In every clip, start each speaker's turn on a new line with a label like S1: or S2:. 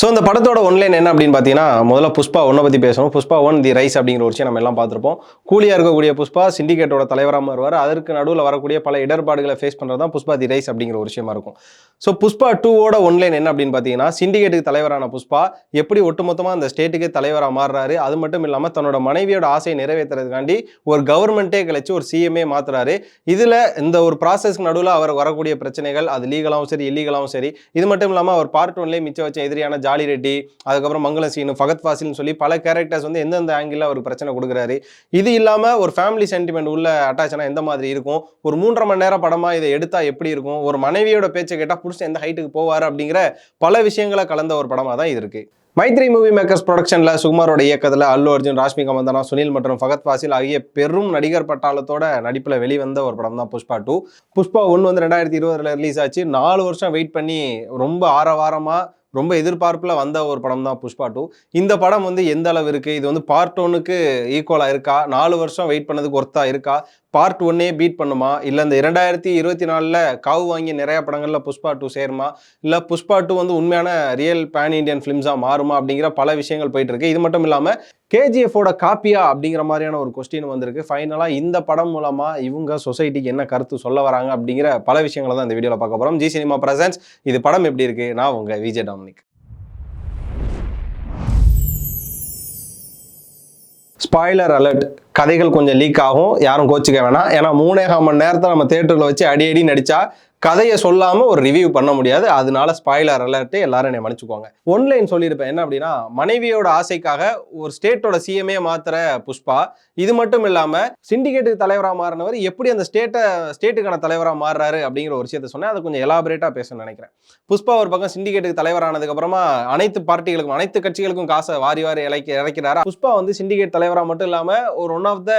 S1: So இந்த படத்தோட one line என்ன அப்படின்னு பார்த்தீங்கன்னா முதல்ல புஷ்பா ஒன்றை பற்றி பேசணும். புஷ்பா ஒன் தி ரைஸ் அப்படிங்கிற ஒரு விஷயம் நம்ம எல்லாம் பார்த்துருப்போம். கூலியாக இருக்கக்கூடிய புஷ்பா சிண்டிகேட்டோட தலைவராக வருவார் அதற்கு நடுவில் வரக்கூடிய பல இடர்பாடுகளை ஃபேஸ் பண்ணுறது தான் புஷ்பா தி ரைஸ் அப்படிங்கிற ஒரு விஷயமா இருக்கும். ஸோ புஷ்பா டூவோட ஒன்லைன் என்ன அப்படின்னு பார்த்தீங்கன்னா சிண்டிகேட்டுக்கு தலைவரான புஷ்பா எப்படி ஒட்டுமொத்தமாக அந்த ஸ்டேட்டுக்கு தலைவராக மாறுறாரு? அது மட்டும் இல்லாமல் தன்னோட மனைவியோட ஆசையை நிறைவேற்றுறதுக்காண்டி ஒரு கவர்மெண்ட்டே கழிச்சு ஒரு சிஎம்ஏ மாற்றுறாரு இதில் இந்த ஒரு ப்ராசஸ்க்கு நடுவில் அவர் வரக்கூடிய பிரச்சனைகள் அது லீகலாகவும் சரி இல்லீகலாகவும் சரி இது மட்டும் இல்லாமல் அவர் பார்ட் ஒன்லேயே மிச்சம் வச்ச எதிரியான ஜாலி ரெட்டி அதுக்கப்புறம் மங்களம் சீனு ஃபகத் ஃபாசில்னு சொல்லி பல கேரக்டர்ஸ் வந்து எந்தெந்த ஆங்கிளில் அவர் பிரச்சனை கொடுக்குறாரு. இது இல்லாமல் ஒரு ஃபேமிலி சென்டிமெண்ட் உள்ள அட்டாச்னா எந்த மாதிரி இருக்கும்? ஒரு மூன்றரை மணி நேரம் படமாக இதை எடுத்தால் எப்படி இருக்கும்? ஒரு மனைவியோட பேச்சை கேட்டால் புருஷன் எந்த ஹைட்டுக்கு போவார் அப்படிங்கிற பல விஷயங்களை கலந்த ஒரு படமாக தான் இது இருக்குது மைத்ரி மூவி மேக்கர்ஸ் ப்ரொடக்ஷனில் சுகுமாரோட இயக்கத்தில் அல்லு அர்ஜுன் ராஷ்மிகா மந்தனா சுனில் மற்றும் ஃபகத் ஃபாசில் ஆகிய பெரும் நடிகர் பட்டாளத்தோட நடிப்பில் வெளிவந்த ஒரு படம் தான் புஷ்பா டூ புஷ்பா ஒன்று வந்து ரெண்டாயிரத்தி இருபதில் ரிலீஸ் ஆச்சு. நாலு வருஷம் வெயிட் பண்ணி ரொம்ப ஆரவாரமாக ரொம்ப எதிர்பார்ப்பில் வந்த ஒரு படம் தான் புஷ்பா டூ. இந்த படம் வந்து எந்த அளவு இருக்குது இது வந்து பார்ட் ஒன்னுக்கு ஈக்குவலாக இருக்கா? நாலு வருஷம் வெயிட் பண்ணதுக்கு ஒர்த்தாக இருக்கா? பார்ட் ஒன்னே பீட் பண்ணுமா? இல்லை இந்த இரண்டாயிரத்தி இருபத்தி நாலில் காவு வாங்கிய நிறைய படங்களில் புஷ்பா டூ சேருமா? இல்லை புஷ்பா டூ வந்து உண்மையான ரியல் பேன் இண்டியன் ஃபிலிம்ஸாக மாறுமா? அப்படிங்கிற பல விஷயங்கள் போயிட்டு இருக்கு. இது மட்டும் இல்லாமல் கேஜிஎஃபோட காப்பியா அப்படிங்கிற மாதிரியான ஒரு கொஸ்டின் வந்திருக்கு. ஃபைனலாக இந்த படம் மூலமாக இவங்க சொசைட்டிக்கு என்ன கருத்து சொல்ல வராங்க அப்படிங்கிற பல விஷயங்களை தான் இந்த வீடியோவில் பார்க்க போகிறோம் ஜி சினிமா பிரசன்ஸ் இது படம் எப்படி இருக்கு? நான் உங்கள் விஜய் டாமினிக். ஸ்பாய்லர் அலர்ட் கதைகள் கொஞ்சம் லீக் ஆகும். யாரும் கோச்சிக்க வேணாம். ஏன்னா மூணேகால் மணி நேரத்தை நம்ம தேட்டரில் வச்சு அடி அடி நடித்தா கதையை சொல்லாமல் ஒரு ரிவ்யூ பண்ண முடியாது. அதனால ஸ்பாய்லர் அலர்ட்டு எல்லாரும் என்னை மன்னிச்சுக்கோங்க ஒன்லைன் சொல்லியிருப்பேன். என்ன அப்படின்னா மனைவியோட ஆசைக்காக ஒரு ஸ்டேட்டோட சிஎம்ஏ மாத்திர புஷ்பா இது மட்டும் இல்லாமல் சிண்டிகேட்டுக்கு தலைவராக மாறினவர் எப்படி அந்த ஸ்டேட்டை ஸ்டேட்டுக்கான தலைவராக மாறுறாரு அப்படிங்கிற ஒரு விஷயத்த சொன்னேன். அதை கொஞ்சம் எலாபரேட்டாக பேசணும்னு நினைக்கிறேன். புஷ்பா ஒரு பக்கம் சிண்டிகேட்டுக்கு தலைவரானதுக்கப்புறமா அனைத்து பார்ட்டிகளுக்கும் அனைத்து கட்சிகளுக்கும் காசை வாரி வாரி இழைக்க இறக்கிறாரு புஷ்பா வந்து சிண்டிகேட் தலைவராக மட்டும் இல்லாமல் ஒரு ஒன் ஆஃப் த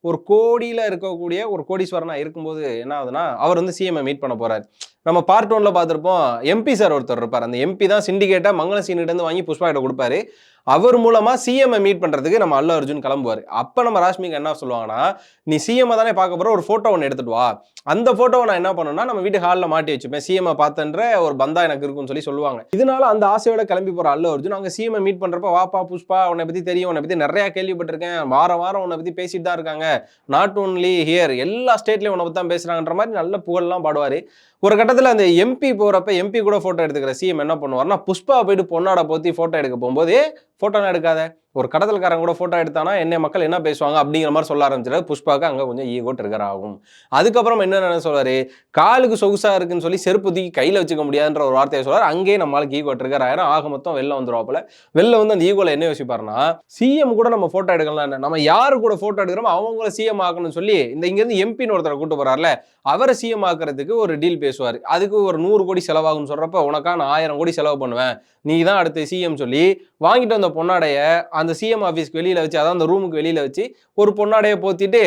S1: ஒரு கோடியில் இருக்கக்கூடிய ஒரு கோடீஸ்வரனாக இருக்கும்போது என்ன ஆகுதுன்னா அவர் வந்து சிஎம்ஐ மீட் பண்ண போகிறார் நம்ம பார்ட் ஒன்ல பார்த்துருப்போம் எம்பி சார் ஒருத்தர் இருப்பார். அந்த எம்பி தான் சிண்டிகேட்டை மங்கள சீனிட்டேருந்து வாங்கி புஷ்பா கிட்ட கொடுப்பாரு. அவர் மூலமா சிஎம்ஐ மீட் பண்றதுக்கு நம்ம அல்லு அர்ஜுன் கிளம்புவார். அப்ப நம்ம ராஷ்மிகா என்ன சொல்லுவாங்கன்னா நீ சிஎம் தானே பார்க்க போற ஒரு போட்டோ ஒன்று எடுத்துட்டு வா. அந்த போட்டோவை நான் என்ன பண்ணுன்னா நம்ம வீட்டு ஹாலில் மாட்டி வச்சுப்பேன். சிஎம்ஐ பார்த்தன்ற ஒரு பந்தா எனக்கு இருக்கும்னு சொல்லி சொல்லுவாங்க. இதனால அந்த ஆசையோட கிளம்பி போற அல்லு அர்ஜுன் அங்கே சிஎம்ஐ மீட் பண்றப்ப வாப்பா புஷ்பா உன்னை பத்தி தெரியும் உன்னை பத்தி நிறைய கேள்விப்பட்டிருக்கேன். வாரம் வாரம் உன்னை பத்தி பேசிட்டு தான் இருக்காங்க. நாட் ஓன்லி ஹியர் எல்லா ஸ்டேட்லயும் உன்னை பத்தி தான் பேசுறாங்கன்ற மாதிரி நல்ல புகழ்லாம் பாடுவார். ஒரு கட்டத்தில் அந்த எம்பி போகிறப்ப எம்பி கூட ஃபோட்டோ எடுத்துக்கிற சிஎம் என்ன பண்ணுவார்னா புஷ்பா போயிட்டு பொன்னாட போத்தி ஃபோட்டோ எடுக்க போகும்போது ஃபோட்டோலாம் எடுக்காத. ஒரு கடத்தல்காரன் கூட ஃபோட்டோ எடுத்தானா என்ன மக்கள் என்ன பேசுவாங்க அப்படிங்கிற மாதிரி சொல்ல ஆரம்பிச்சிடாரு புஷ்பாவுக்கு அங்கே கொஞ்சம் ஈகோ ட்ரிகர் ஆகும். அதுக்கப்புறம் என்ன சொல்றாரு? காலுக்கு சொகுசாக இருக்குன்னு சொல்லி செருப்பு தூக்கி கையில் வச்சுக்க முடியாதுன்ற ஒரு வார்த்தையை சொல்றாரு. அங்கேயே நம்மளுக்கு ஈகோ ட்ரிகர் ஆயிரும். ஆக மொத்தம் வெளில வந்துருவாப்புல வெளில வந்து அந்த ஈகோவில் என்ன யோசிப்பாருன்னா சிஎம் கூட நம்ம ஃபோட்டோ எடுக்கலாம் என்ன? நம்ம யாரு கூட ஃபோட்டோ எடுக்கிறோமோ அவங்கள சிஎம் ஆக்கணும்னு சொல்லி இந்த இங்கேருந்து எம்பின்னு ஒருத்தரை கூட்டு போறாருல அவரை சிஎம் ஆக்குறதுக்கு ஒரு டீல் பேசுவார். அதுக்கு ஒரு நூறு கோடி செலவாகும்னு சொல்கிறப்ப உனக்கா நான் ஆயிரம் கோடி செலவு பண்ணுவேன். நீ தான் அடுத்து சிஎம் சொல்லி வாங்கிட்டு வந்த பொன்னாடைய அந்த சிஎம் ஆஃபீஸ்க்கு வெளியில் வச்சு அதான் அந்த ரூமுக்கு வெளியில் வச்சு ஒரு பொண்ணாடையை போத்திட்டு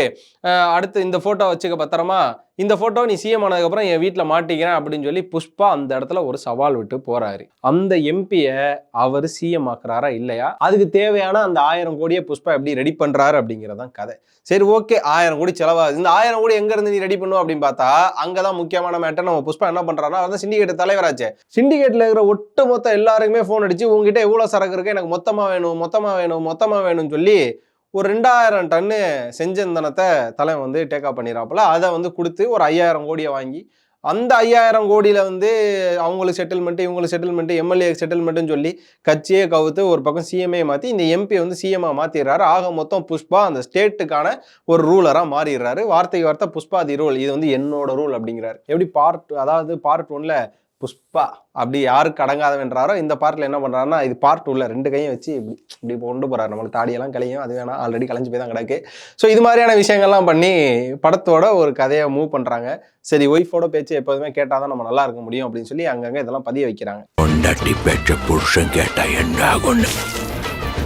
S1: அடுத்து இந்த ஃபோட்டோ வச்சுக்க பத்திரமா இந்த ஃபோட்டோ நீ சிஎம் ஆனதுக்கப்புறம் என் வீட்டில் மாட்டிக்கிறேன் அப்படின்னு சொல்லி புஷ்பா அந்த இடத்துல ஒரு சவால் விட்டு போறாரு. அந்த எம்பியை அவர் சிஎம் ஆக்குறாரா இல்லையா? அதுக்கு தேவையான அந்த ஆயிரம் கோடியை புஷ்பா எப்படி ரெடி பண்றாரு அப்படிங்கிறதான் கதை. சரி ஓகே ஆயிரம் கோடி செலவாகுது. இந்த ஆயிரம் கோடி எங்க இருந்து நீ ரெடி பண்ணுவோம் அப்படின்னு பார்த்தா அங்கதான் முக்கியமான மேட்டர் நம்ம புஷ்பா என்ன பண்றாருன்னா அவர் தான் சிண்டிகேட் தலைவராச்சே. சிண்டிகேட்ல இருக்கிற ஒட்டு மொத்த எல்லாருக்குமே ஃபோன் அடிச்சு உங்ககிட்ட எவ்வளவு சரக்கு இருக்கு? எனக்கு மொத்தமா வேணும் மொத்தமா வேணும் மொத்தமா வேணும்னு சொல்லி ஒரு ரெண்டாயிரம் டன்னு செஞ்சந்தனத்தை தலைவன் வந்து டேக்கா பண்ணிடுறாப்புல அதை வந்து கொடுத்து ஒரு ஐயாயிரம் கோடியை வாங்கி அந்த ஐயாயிரம் கோடியில் வந்து அவங்களுக்கு செட்டில்மெண்ட்டு இவங்களுக்கு செட்டில்மெண்ட்டு எம்எல்ஏ செட்டில்மெண்ட்டுன்னு சொல்லி கட்சியே கவுத்து ஒரு பக்கம் சிஎம்ஏ மாற்றி இந்த எம்பி வந்து சிஎம்ஐ மாற்றிடுறாரு ஆக மொத்தம் புஷ்பா அந்த ஸ்டேட்டுக்கான ஒரு ரூலராக மாறிடுறாரு. வார்த்தைக்கு வார்த்தை புஷ்பா தி ரூல் இது வந்து என்னோட ரூல் அப்படிங்கிறாரு. எப்படி பார்ட் அதாவது பார்ட் ஒன்ல புஷ்பா அப்படி யாருக்கு அடங்காதவன்றாரோ இந்த பார்ட்டில் என்ன பண்ணுறாருன்னா இது பார்ட் உள்ள ரெண்டு கையும் வச்சு இப்படி இப்படி கொண்டு போகிறாரு நம்மளுக்கு தாடியெல்லாம் கலையும் அது வேணாம். ஆல்ரெடி கலைஞ்சு போய் தான் கிடக்கு. ஸோ இது மாதிரியான விஷயங்கள்லாம் பண்ணி படத்தோட ஒரு கதையை மூவ் பண்ணுறாங்க சரி ஒய்ஃபோட பேச்சு எப்போதுமே கேட்டால் தான் நம்ம நல்லா இருக்க முடியும் அப்படின்னு சொல்லி அங்கங்கே இதெல்லாம் பதிய வைக்கிறாங்க.
S2: பொண்டாட்டி பெற்ற புருஷன் கேட்டால் என்ன ஆகும்னு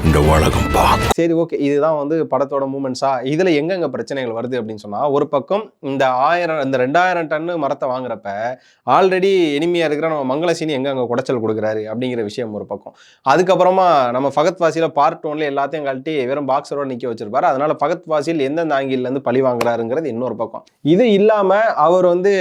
S2: இந்த உலகம் பார்க்கும்
S1: சரி ஓகே இதுதான் வந்து படத்தோட மூமெண்ட்ஸா இதுல எங்கெங்க பிரச்சனைகள் வருது அப்படின்னு சொன்னா ஒரு பக்கம் இந்த ஆயிரம் இந்த ரெண்டாயிரம் டன்னு மரத்தை வாங்குறப்ப ஆல்ரெடி இனிமையா இருக்கிற நம்ம மங்களசீனி எங்கெங்க குடைச்சல் கொடுக்குறாரு அப்படிங்கிற விஷயம் ஒரு பக்கம். அதுக்கப்புறமா நம்ம ஃபகத் வாசியில பார்ட் ஒன்ல எல்லாத்தையும் கழட்டி வெறும் பாக்ஸரோட நிக்க வச்சிருப்பாரு. அதனால ஃபகத் வாசியில் எந்தெந்த ஆங்கில இருந்து பழி வாங்குறாருங்கிறது இன்னொரு பக்கம். இது இல்லாம அவர் வந்து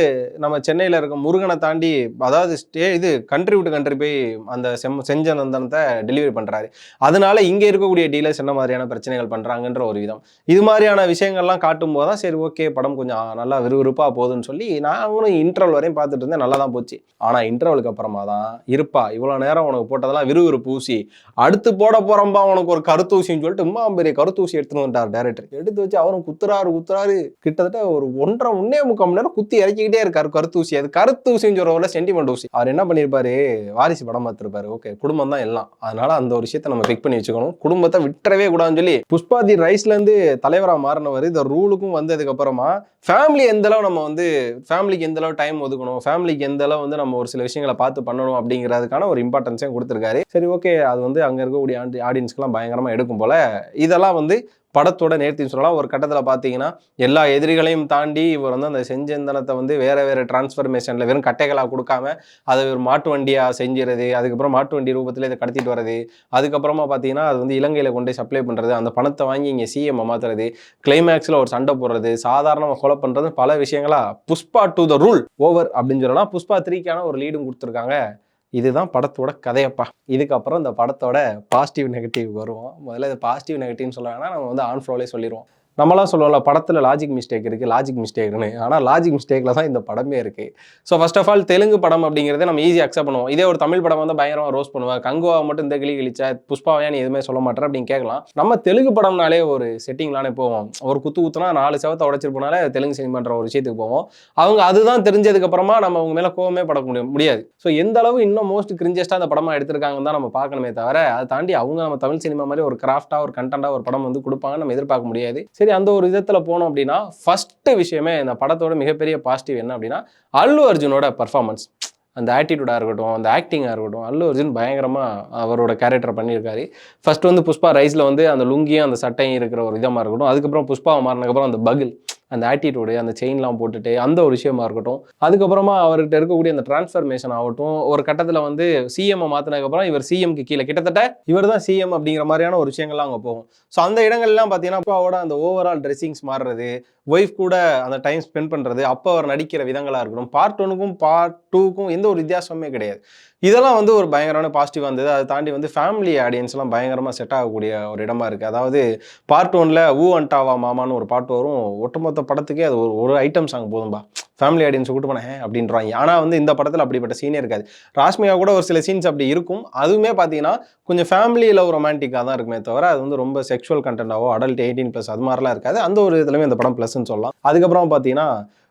S1: நம்ம சென்னையில இருக்க முருகனை தாண்டி அதாவது ஸ்டே இது கண்ட்ரி விட்டு கண்ட்ரி போய் அந்த செம் செஞ்ச நந்தனத்தை டெலிவரி பண்றாரு. அதனால இங்கே இருக்கக்கூடிய டீலர்ஸ் என்ன மாதிரியான பிரச்சனைகள் பண்ணுறாங்கன்ற ஒரு விதம். இது மாதிரியான விஷயங்கள்லாம் காட்டும் போது தான் சரி ஓகே படம் கொஞ்சம் நல்லா விறுவிறுப்பாக போகுதுன்னு சொல்லி நாங்களும் இன்டர்வல் வரையும் பார்த்துட்டு இருந்தேன் நல்லா தான் போச்சு ஆனால் இன்டர்வலுக்கு அப்புறமா தான் இருப்பா இவ்வளோ நேரம் உனக்கு போட்டதெல்லாம் விறுவிறுப்பு ஊசி. அடுத்து போட போகிறோம்பா உனக்கு ஒரு கருத்தூசின்னு சொல்லிட்டு உமா பெரிய கருத்தூசி எடுத்துன்னு வந்துட்டார் டேரக்டர் எடுத்து வச்சு அவரும் குத்துறாரு குத்துறாரு. கிட்டத்தட்ட ஒரு ஒன்றரை முன்னே முக்கால் மணி நேரம் குத்தி இறக்கிக்கிட்டே இருக்காரு கருத்தூசி அது கருத்தூசின்னு சொல்றவங்கள சென்டிமெண்ட் ஊசி. அவர் என்ன பண்ணியிருப்பாரு வாரிசு படம் பார்த்துருப்பாரு. ஓகே குடும்பம் தான் எல்லாம். அதனால அந்த ஒரு விஷயத்தை நம்ம பிக் பண்ணி வச்சுக்கணும். குடும்பத்தை விட்டுறவே கூடாதுன்னு சொல்லி புஷ்பாதி ரைஸ்ல இருந்து தலைவரா மாறினவர். இந்த ரூலுக்கும் வந்ததுக்கு அப்புறமா ஃபேமிலி எந்த அளவு நம்ம வந்து ஃபேமிலிக்கு எந்த அளவு டைம் ஒதுக்கணும் ஃபேமிலிக்கு எந்த அளவு வந்து நம்ம ஒரு சில விஷயங்களை பார்த்து பண்ணணும் அப்படிங்கிறதுக்கான ஒரு இம்பார்ட்டன்ஸையும் கொடுத்துருக்காரு. சரி ஓகே அது வந்து அங்க இருக்கக்கூடிய ஆடியன்ஸ்க்குலாம் பயங்கரமா எடுக்கும் போல. இதெல்லாம் வந்து படத்தோட நேர்த்தின்னு சொல்லலாம். ஒரு கட்டத்தில் பார்த்தீங்கன்னா எல்லா எதிரிகளையும் தாண்டி இவர் வந்து அந்த செஞ்சந்தனத்தை வந்து வேற வேற டிரான்ஸ்ஃபர்மேஷனில் வெறும் கட்டைகளாக கொடுக்காம அதை ஒரு மாட்டு வண்டியாக செஞ்சுறது அதுக்கப்புறம் மாட்டு வண்டி ரூபத்தில் இதை கடத்திட்டு வர்றது அதுக்கப்புறமா பார்த்தீங்கன்னா அது வந்து இலங்கையில் கொண்டு போய் சப்ளை பண்ணுறது அந்த பணத்தை வாங்கி இங்கே சிஎம் மாற்றுறது கிளைமேக்ஸில் ஒரு சண்டை போடுறது சாதாரணமாக கொலை பண்ணுறது பல விஷயங்களா? Pushpa to the rule over அப்படின்னு சொல்லலாம். புஷ்பா த்ரீக்கான ஒரு லீடும் கொடுத்துருக்காங்க. இதுதான் படத்தோட கதையப்பா. இதுக்கப்புறம் இந்த படத்தோட பாசிட்டிவ் நெகட்டிவ் வருவோம். முதல்ல இது பாசிட்டிவ் நெகட்டிவ்னு சொல்ல வேணா நம்ம வந்து ஆன் ஃப்ளோலே சொல்லிடுவோம் நம்மளாம் சொல்லுவோம்ல படத்தில் லாஜிக் மிஸ்டேக் இருக்குது லாஜிக் மிஸ்டேக்னு ஆனால் லாஜிக் மிஸ்டேக்கில் தான் இந்த படமே இருக்குது so first of all Telugu படம் அப்படிங்கிறத நம்ம ஈஸியாக அக்செப்ட் பண்ணுவோம். இதே ஒரு தமிழ் படம் வந்து பயங்கரமாக ரோஸ் பண்ணுவேன் கங்குவா மட்டும் இந்த கிளி கிழிச்சா புஷ்பாவையா நீ எதுவுமே சொல்ல மாட்டேற அப்படின்னு கேட்கலாம். நம்ம தெலுங்கு படம்னாலே ஒரு செட்டிங்லானே போவோம். ஒரு குத்து குத்துனா நாலு செவத்தை உடச்சிட்டு போனாலே தெலுங்கு சினிமான்ற ஒரு விஷயத்துக்கு போவோம். அவங்க அதுதான் தெரிஞ்சதுக்கப்புறமா நம்ம அவங்க மேலே கோவமே பட முடியும் முடியாது. ஸோ எந்த அளவு இன்னும் மோஸ்ட் கிரிஞ்சஸ்ட்டாக அந்த படமாக எடுத்திருக்காங்கன்னு தான் நம்ம பார்க்கணுமே தவிர அதை தாண்டி அவங்க நம்ம தமிழ் சினிமா மாதிரி ஒரு கிராஃப்டாக ஒரு கண்டென்ட்டாக ஒரு படம் வந்து கொடுப்பாங்கன்னு நம்ம எதிர்பார்க்க முடியாது. சரி அந்த ஒரு விதத்தில் போனோம் அப்படின்னா ஃபஸ்ட்டு விஷயமே இந்த படத்தோட மிகப்பெரிய பாசிட்டிவ் என்ன அப்படின்னா அல்லு அர்ஜுனோட பர்ஃபார்மன்ஸ் அந்த ஆட்டிடியூடாக இருக்கட்டும் அந்த ஆக்டிங்காக இருக்கட்டும் அல்லு அர்ஜுன் பயங்கரமாக அவரோட கேரக்டர் பண்ணியிருக்காரு. ஃபர்ஸ்ட் வந்து புஷ்பா ரைஸில் வந்து அந்த லுங்கியும் அந்த சட்டையும் இருக்கிற ஒரு விதமாக இருக்கட்டும். அதுக்கப்புறம் புஷ்பா மாறினதுக்கப்புறம் அந்த பகில். அந்த ஆட்டிடியூடு அந்த செயின்லாம் போட்டுட்டு அந்த ஒரு விஷயமா இருக்கட்டும். அதுக்கப்புறமா அவர்கிட்ட இருக்கக்கூடிய அந்த டிரான்ஸ்ஃபர்மேஷன் ஆகட்டும். ஒரு கட்டத்தில் வந்து சிஎம் மாற்றினதுக்கப்புறம் இவர் சிஎம்க்கு கீழே. கிட்டத்தட்ட இவர் தான் சிஎம் அப்படிங்கிற மாதிரியான ஒரு விஷயங்கள்லாம் அங்கே போகும். ஸோ அந்த இடங்கள்லாம் பார்த்தீங்கன்னா அப்பாவோட அந்த ஓவரால் ட்ரெஸ்ஸிங்ஸ் மாறுறது ஒய்ஃப் கூட அந்த டைம் ஸ்பெண்ட் பண்ணுறது அப்போ அவர் நடிக்கிற விதங்களாக இருக்கட்டும். பார்ட் ஒனுக்கும் பார்ட் டூக்கும் எந்த ஒரு வித்தியாசமே கிடையாது. இதெல்லாம் வந்து ஒரு பயங்கரமான பாசிட்டிவாக இருந்தது. அதை தாண்டி வந்து ஃபேமிலி ஆடியன்ஸ்லாம் பயங்கரமாக செட் ஆகக்கூடிய ஒரு இடமா இருக்குது அதாவது பார்ட் ஒன்ல ஊ அண்டாவா மாமான்னு ஒரு பாட்டு வரும். ஒட்டுமொத்த படத்துக்கே அது ஒரு ஒரு ஐட்டம் சாங் போதும்பா. ஃபேமிலி ஆடியன்ஸ் கூட்டு போனேன் அப்படின்றாங்க. ஆனால் வந்து இந்த படத்தில் அப்படிப்பட்ட சீனே இருக்காது. ராஷ்மிகா கூட ஒரு சில சீன்ஸ் அப்படி இருக்கும். அதுவுமே பார்த்தீங்கன்னா கொஞ்சம் ஃபேமிலி லவ் ரொமான்டிக்காக தான் இருக்குமே தவிர அது வந்து ரொம்ப செக்ஷுவல் கண்டென்ட்டாவோ அடல்ட் எயிட்டீன் ப்ளஸ் அது மாதிரிலாம் இருக்காது. அந்த ஒரு இதுலையுமே இந்த படம் ப்ளஸ்ன்னு சொல்லலாம். அதுக்கப்புறம் பார்த்தீங்கன்னா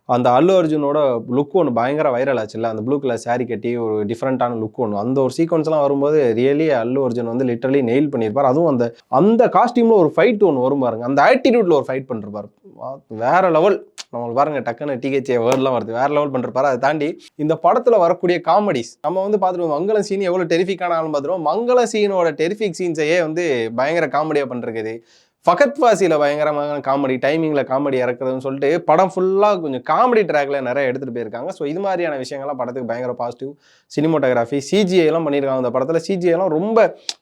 S1: அந்த அல்லு அர்ஜுனோட லுக் ஒன்று பயங்கர வைரல் ஆச்சுல்ல? அந்த ப்ளூ கலர் சாரி கட்டி ஒரு டிஃப்ரெண்ட்டான லுக் ஒன்று அந்த ஒரு சீக்வன்ஸ்லாம் வரும்போது ரியலி அல்லு அர்ஜுன் வந்து லிட்டரலி நெயில் பண்ணியிருப்பார். அதுவும் அந்த அந்த காஸ்டியூமில் ஒரு ஃபைட் ஒன்று வரும் பாருங்க. அந்த ஆட்டிடியூட்ல ஒரு ஃபைட் பண்ணிருப்பார் வேற லெவல் நம்மளுக்கு பாருங்க டக்குன்னு டிஹெச்ஏ வேர்ட்லாம் வருது. வேற லெவல் பண்ணிருப்பாரு அதை தாண்டி இந்த படத்தில் வரக்கூடிய காமெடிஸ் நம்ம வந்து பார்த்துருவோம் மங்கள சீன் எவ்வளோ டெரிஃபிக்கான ஆளும் பார்த்துருவோம் மங்கள சீனோட டெரிஃபிக் சீன்ஸையே வந்து பயங்கர காமெடியாக பண்ணிருக்குது ஃபகத் வாசியில் பயங்கரமான காமெடி டைமிங்கில் காமெடி இறக்குறதுன்னு சொல்லிட்டு படம் ஃபுல்லாக கொஞ்சம் காமெடி ட்ராக்ல நிறைய எடுத்துகிட்டு போயிருக்காங்க. ஸோ இது மாதிரியான விஷயங்கள்லாம் படத்துக்கு பயங்கர பாசிட்டிவ் சினிமோட்டோகிராஃபி சிஜிஐலாம் பண்ணியிருக்காங்க அந்த படத்தில். சிஜிஐலாம் ரொம்ப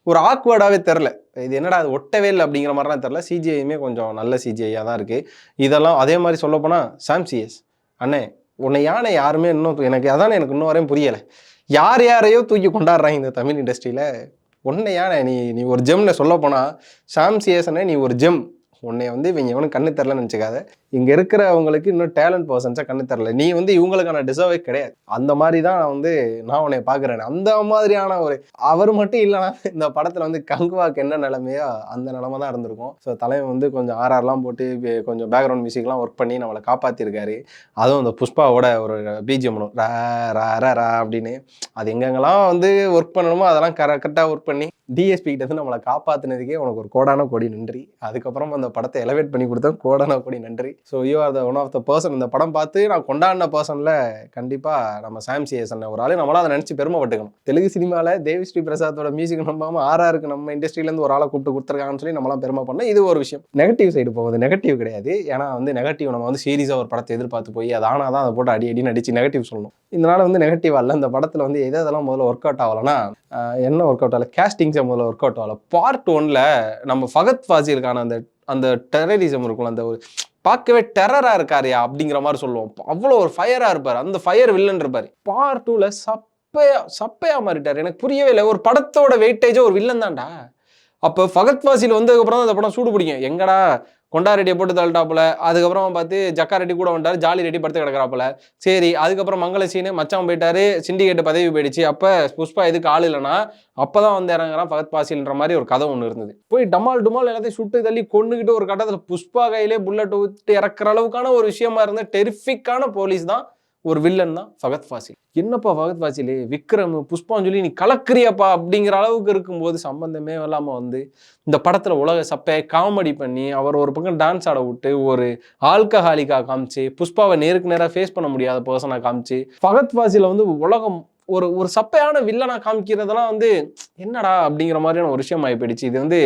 S1: ஒரு ஆக்வர்டாகவே தெரில இது என்னடா அது ஒட்டவே இல்லை அப்படிங்கிற மாதிரிலாம் தெரில சிஜிஐயுமே கொஞ்சம் நல்ல சிஜிஐயாக தான் இருக்குது இதெல்லாம் அதே மாதிரி சொல்லப்போனால் சாம் சிஎஸ் அண்ணே உன்னை யானை யாருமே இன்னும் எனக்கு அதான் எனக்கு இன்னும் வரையும் புரியலை. யார் யாரையோ தூக்கி கொண்டாடுறாங்க இந்த தமிழ் இண்டஸ்ட்ரியில் உன்னையா நீ நீ ஒரு ஜெம்னு சொல்ல போனால் சாம் சிஎஸ்னே நீ ஒரு ஜெம் உன்னை வந்து இவங்க எவனும் கண்ணு தெரிலன்னு நினச்சிக்காத. இங்கே இருக்கிறவங்களுக்கு இன்னும் டேலண்ட் பர்சன்ஸாக கண்ணு தரல நீ வந்து இவங்களுக்கான டிசர்வே கிடையாது. அந்த மாதிரி தான் நான் வந்து நான் உன்னை பார்க்குறேன். அந்த மாதிரியான ஒரு அவர் மட்டும் இல்லைனா இந்த படத்தில் வந்து கங்குவாக்கு என்ன நிலைமையோ அந்த நிலமை தான் இருந்திருக்கும். ஸோ தலைவன் வந்து கொஞ்சம் ஆர்ஆர்லாம் போட்டு கொஞ்சம் பேக்ரவுண்ட் மியூசிக்லாம் ஒர்க் பண்ணி நம்மளை காப்பாற்றிருக்காரு அதுவும் அந்த புஷ்பாவோட ஒரு பிஜிஎம் ரா ரா ரா ரா அப்படின்னு. அது எங்கெங்கெல்லாம் வந்து ஒர்க் பண்ணணுமோ அதெல்லாம் கரெக்டாக ஒர்க் பண்ணி டிஎஸ்பி கிட்ட நம்மளை காப்பாற்றினதுக்கே உனக்கு ஒரு கோடான கோடி நன்றி. அதுக்கப்புறம் அந்த படத்தை எலவேட் பண்ணி கொடுத்தோம் கோடான கோடி நன்றி. So you are the one of the person இந்த படம் பார்த்து நான் கொண்டாடின பர்சனில் கண்டிப்பாக நம்ம சாம் சிஎஸ்என் ஒரு ஆள் நம்மளால் அதை நினச்சி பெருமைப்பட்டுக்கணும் தெலுங்கு சினிமாவில் தேவி ஸ்ரீ பிரசாத்தோட மியூசிக் நம்பாமல் ஆர்ஆருக்கு நம்ம இண்டஸ்ட்ரியிலேருந்து ஒரு ஆளை கூப்பிட்டு கொடுத்துருக்காங்கன்னு சொல்லி நம்மளாம் பெருமை பண்ணோம். இது ஒரு விஷயம். நெகட்டிவ் சைடு போகுது. நெகட்டிவ் கிடையாது. ஏன்னா வந்து நெகட்டிவ் நம்ம வந்து சீரியஸாக ஒரு படத்தை எதிர்பார்த்து போய் அது ஆனால் தான் அதை போட்டு அடி அடி நடிச்சு நெகட்டிவ் சொல்லணும். இதனால வந்து நெகட்டிவ் அல்ல. இந்த படத்தில் வந்து எதை அதெல்லாம் முதல்ல ஒர்க் அவுட் ஆகலைன்னா என்ன ஒர்க் அவுட் ஆகலை? கேஸ்டிங்ஸை முதல்ல ஒர்க் அவுட் ஆகல. பார்ட் ஒன்ல நம்ம ஃபகத் ஃபாசிலுக்கான அந்த அந்த டெரரிசம் இருக்கும்ல அந்த ஒரு பார்க்கவே டெரரா இருக்காருயா அப்படிங்கிற மாதிரி சொல்லுவோம். அவ்வளோ ஒரு ஃபயரா இருப்பார். அந்த ஃபயர் வில்லன் இருப்பார். பார்ட் டூல சப்பையா சப்பையா மாறிட்டார். எனக்கு புரியவே இல்லை. ஒரு படத்தோட வெயிட்டேஜே ஒரு வில்லன் தான்டா. அப்போ ஃபகத் வாசியில் வந்ததுக்கப்புறம் தான் அந்த படம் சூடு பிடிக்கும். எங்கடா கொண்டா ரெட்டியை போட்டு தள்ளிட்டாப்புல. அதுக்கப்புறம் பார்த்து ஜக்கா ரெட்டி கூட வந்தார் ஜாலி ரெட்டி படுத்து கிடக்குறாப்புல. சரி அதுக்கப்புறம் மங்கள சீனு மச்சான் போயிட்டாரு சிண்டிகேட் பதவி போயிடுச்சு. அப்போ புஷ்பா எதுக்கு ஆள் இல்லைன்னா அப்பதான் வந்து இறங்குறான் ஃபகத் பாசில்ன்ற மாதிரி ஒரு கதை ஒன்று இருந்தது. போய் டமால் டுமால் எல்லாத்தையும் சுட்டு தள்ளி கொண்டுகிட்டு ஒரு கட்டத்தில் புஷ்பா கையிலே புல்லட் விட்டு இறக்குற அளவுக்கான ஒரு விஷயமா இருந்த டெரிஃபிக்கான போலீஸ் தான் ஒரு வில்லன் தான் ஃபகத் ஃபாசில். என்னப்பா ஃபகத் ஃபாசிலே? விக்ரம் புஷ்பான்னு சொல்லி நீ கலக்கிறியப்பா அப்படிங்கிற அளவுக்கு இருக்கும்போது சம்பந்தமே இல்லாமல் வந்து இந்த படத்தில் உலக சப்பையை காமெடி பண்ணி அவர் ஒரு பக்கம் டான்ஸ் ஆட விட்டு ஒரு ஆல்கஹாலிக்காக காமிச்சு புஷ்பாவை நேருக்கு நேராக ஃபேஸ் பண்ண முடியாத பர்சனாக காமிச்சு ஃபகத் ஃபாசிலை வந்து உலகம் ஒரு ஒரு சப்பையான வில்லனா காமிக்கிறதெல்லாம் வந்து என்னடா அப்படிங்கிற மாதிரியான ஒரு விஷயம் ஆகிப்போயிடுச்சு இது வந்து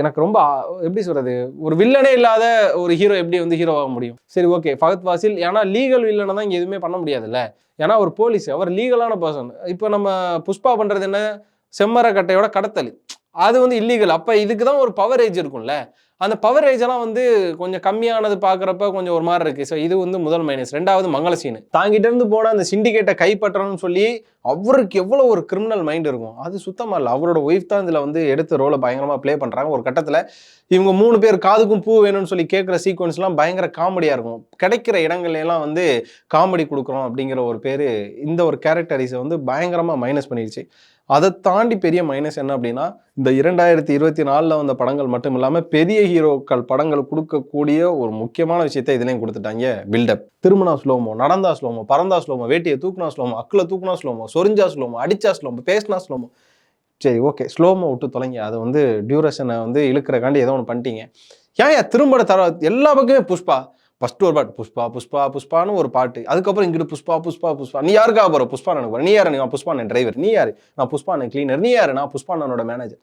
S1: எனக்கு ரொம்ப எப்படி சொல்றது ஒரு வில்லனே இல்லாத ஒரு ஹீரோ எப்படி வந்து ஹீரோ ஆக முடியும்? சரி ஓகே ஃபகத் வாசில் ஏன்னா லீகல் வில்லனை தான் இங்கே எதுவுமே பண்ண முடியாதுல்ல. ஏன்னா ஒரு போலீஸ் அவர் லீகலான பர்சன் இப்போ நம்ம புஷ்பா பண்ணுறது என்ன? செம்மரக்கட்டையோட கடத்தல். அது வந்து இல்லீகல் அப்போ இதுக்கு தான் ஒரு பவர் ஏஜ் இருக்கும்ல. அந்த பவர் ஏஜ் எல்லாம் வந்து கொஞ்சம் கம்மியானது பார்க்குறப்ப கொஞ்சம் ஒரு மாதிரி இருக்குது ஸோ இது வந்து முதல் மைனஸ் ரெண்டாவது மங்கள சீனு தாங்கிட்ட இருந்து போன அந்த சிண்டிகேட்டை கைப்பற்றணும்னு சொல்லி அவருக்கு எவ்வளோ ஒரு கிரிமினல் மைண்ட் இருக்கும். அது சுத்தமாக இல்லை. அவரோட ஒய்ஃப் தான் இதில் வந்து எடுத்த ரோலை பயங்கரமாக ப்ளே பண்ணுறாங்க ஒரு கட்டத்தில் இவங்க மூணு பேர் காதுக்கும் பூ வேணும்னு சொல்லி கேட்குற சீக்வன்ஸ்லாம் பயங்கர காமெடியாக இருக்கும். கிடைக்கிற இடங்கள்லாம் வந்து காமெடி கொடுக்குறோம் அப்படிங்கிற ஒரு பேர் இந்த ஒரு கேரக்டரிஸை வந்து பயங்கரமாக மைனஸ் பண்ணிடுச்சு அதை தாண்டி பெரிய மைனஸ் என்ன அப்படின்னா இந்த இரண்டாயிரத்தி இருபத்தி நாலில் வந்த படங்கள் மட்டும் இல்லாமல் பெரிய ஹீரோக்கள் படங்கள் கொடுக்கக்கூடிய ஒரு முக்கியமான விஷயத்தை இதுலேயும் கொடுத்துட்டாங்க. பில்டப் திருமணா ஸ்லோமோ நடந்தா ஸ்லோமோ பறந்தா ஸ்லோமோ வேட்டியை தூக்குனா ஸ்லோமோ அக்கில் தூக்குனா ஸ்லோமோ சொரிஞ்சா ஸ்லோமோ அடிச்சா ஸ்லோமோ பேசினா ஸ்லோமோ சரி ஓகே ஸ்லோமோ விட்டு தொலைங்க. அதை வந்து டியூரேஷனை வந்து இழுக்கிறக்காண்டி ஏதோ ஒன்று பண்ணிட்டீங்க. ஏன் ஏன் திரும்ப தர எல்லா பக்கமே புஷ்பா. ஃபர்ஸ்ட் ஒரு பாட்டு புஷ்பா புஷ்பா புஷ்பான்னு ஒரு பாட்டு. அதுக்கப்புறம் இங்கிட்டு புஷ்பா புஷ்பா புஷ்பா. நீ யாருக்கா போற? புஷ்பா எனக்கு நீ யாரு? நான் புஷ்பா நான் டிரைவர் நீ யாரு? நான் புஷ்பா நான் கிளீனர் நீ யாரு? நான் புஷ்பா நானோட மேனேஜர்